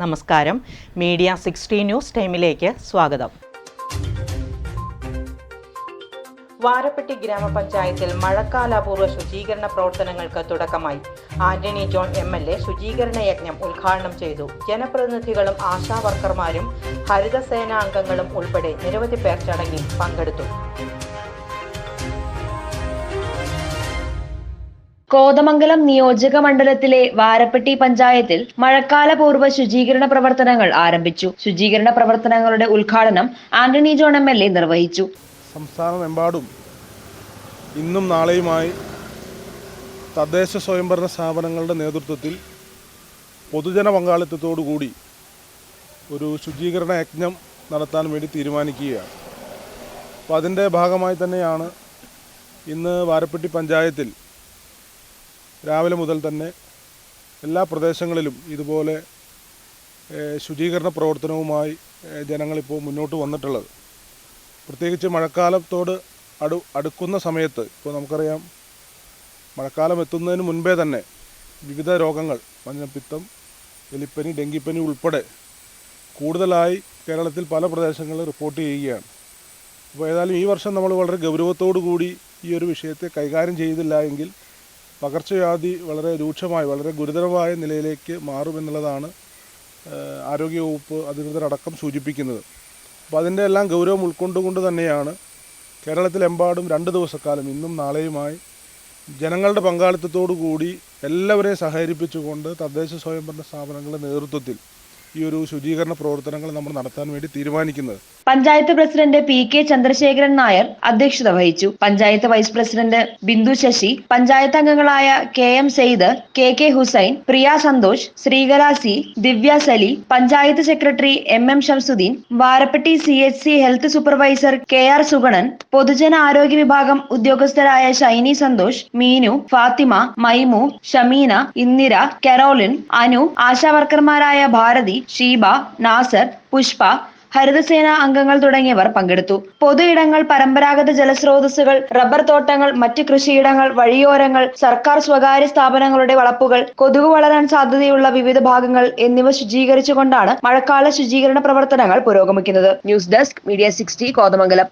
നമസ്കാരം. Media sixty news ടൈമിലേക്ക് സ്വാഗതം. വാരപ്പെട്ടി ഗ്രാമപഞ്ചായത്തിൽ മഴക്കാലാപൂർവ ശുചീകരണ പ്രവർത്തനങ്ങൾക്ക് തുടക്കമായി. Antony John M L A ശുചീകരണ യജ്ഞം ഉദ്ഘാടനം ചെയ്തു. ജനപ്രതിനിധികളും ആശാ വർക്കർമാരും ഹരിതസേന അംഗങ്ങളും ഉൾപ്പെടെ നിരവധി പേർ ചടങ്ങിൽ പങ്കെടുത്തു. കോതമംഗലം നിയോജക മണ്ഡലത്തിലെ വാരപ്പെട്ടി പഞ്ചായത്തിൽ മഴക്കാലപൂർവ ശുചീകരണ പ്രവർത്തനങ്ങൾ ആരംഭിച്ചു. ശുചീകരണ പ്രവർത്തനങ്ങളുടെ ഉദ്ഘാടനം Antony John M L A നിർവഹിച്ചു. സംസ്ഥാനമെമ്പാടും ഇന്നും നാളെയുമായി തദ്ദേശ സ്വയംഭരണ സ്ഥാപനങ്ങളുടെ നേതൃത്വത്തിൽ പൊതുജന പങ്കാളിത്തത്തോടുകൂടി ഒരു ശുചീകരണ യജ്ഞം നടത്താൻ വേണ്ടി തീരുമാനിക്കുകയാണ്. അപ്പോൾ അതിന്റെ ഭാഗമായി തന്നെയാണ് ഇന്ന് വാരപ്പെട്ടി പഞ്ചായത്തിൽ രാവിലെ മുതൽ തന്നെ എല്ലാ പ്രദേശങ്ങളിലും ഇതുപോലെ ശുചീകരണ പ്രവർത്തനവുമായി ജനങ്ങളിപ്പോൾ മുന്നോട്ട് വന്നിട്ടുള്ളത്. പ്രത്യേകിച്ച് മഴക്കാലത്തോട് അടു അടുക്കുന്ന സമയത്ത് ഇപ്പോൾ നമുക്കറിയാം മഴക്കാലം എത്തുന്നതിന് മുൻപേ തന്നെ വിവിധ രോഗങ്ങൾ മഞ്ഞപ്പിത്തം എലിപ്പനി ഡെങ്കിപ്പനി ഉൾപ്പെടെ കൂടുതലായി കേരളത്തിൽ പല പ്രദേശങ്ങളിൽ റിപ്പോർട്ട് ചെയ്യുകയാണ്. അപ്പോൾ ഏതായാലും ഈ വർഷം നമ്മൾ വളരെ ഗൗരവത്തോടു കൂടി ഈ ഒരു വിഷയത്തെ കൈകാര്യം ചെയ്തില്ല എങ്കിൽ പകർച്ചവ്യാധി വളരെ രൂക്ഷമായി വളരെ ഗുരുതരമായ നിലയിലേക്ക് മാറുമെന്നുള്ളതാണ് ആരോഗ്യവകുപ്പ് അധികൃതരടക്കം സൂചിപ്പിക്കുന്നത്. അപ്പോൾ അതിന്റെ എല്ലാം ഗൗരവം ഉൾക്കൊണ്ടുകൊണ്ട് തന്നെയാണ് കേരളത്തിലെമ്പാടും രണ്ട് ദിവസക്കാലം ഇന്നും നാളെയുമായി ജനങ്ങളുടെ പങ്കാളിത്തത്തോടു കൂടി എല്ലാവരെയും സഹകരിപ്പിച്ചുകൊണ്ട് തദ്ദേശ സ്വയംഭരണ സ്ഥാപനങ്ങളുടെ നേതൃത്വത്തിൽ ഈ ഒരു ശുചീകരണ പ്രവർത്തനങ്ങൾ നമ്മൾ നടത്താൻ വേണ്ടി തീരുമാനിക്കുന്നത്. Panchayat president P K Chandrasekharan Nair അധ്യക്ഷത വഹിച്ചു. പഞ്ചായത്ത് വൈസ് പ്രസിഡന്റ് ബിന്ദു ശശി പഞ്ചായത്ത് അംഗങ്ങളായ K M Syed K K Hussain Priya Santhosh Sreekala C Divya Sali panchayat secretary M M Shamsudheen Varappetty C H C health supervisor K R Suganan പൊതുജന ആരോഗ്യ വിഭാഗം ഉദ്യോഗസ്ഥരായ Shiny Santhosh Meenu Fathima Maimu Shameena Indira Caroline Anu ആശാവർക്കർമാരായ ഭാരതി ഷീബ നാസർ പുഷ്പ ഹരിതസേന അംഗങ്ങൾ തുടങ്ങിയവർ പങ്കെടുത്തു. പൊതു ഇടങ്ങൾ പരമ്പരാഗത ജലസ്രോതസ്സുകൾ റബ്ബർ തോട്ടങ്ങൾ മറ്റ് കൃഷിയിടങ്ങൾ വഴിയോരങ്ങൾ സർക്കാർ സ്വകാര്യ സ്ഥാപനങ്ങളുടെ വളപ്പുകൾ കൊതുക് വളരാൻ സാധ്യതയുള്ള വിവിധ ഭാഗങ്ങൾ എന്നിവ ശുചീകരിച്ചുകൊണ്ടാണ് മഴക്കാല ശുചീകരണ പ്രവർത്തനങ്ങൾ പുരോഗമിക്കുന്നത്. News desk media sixty Kothamangalam.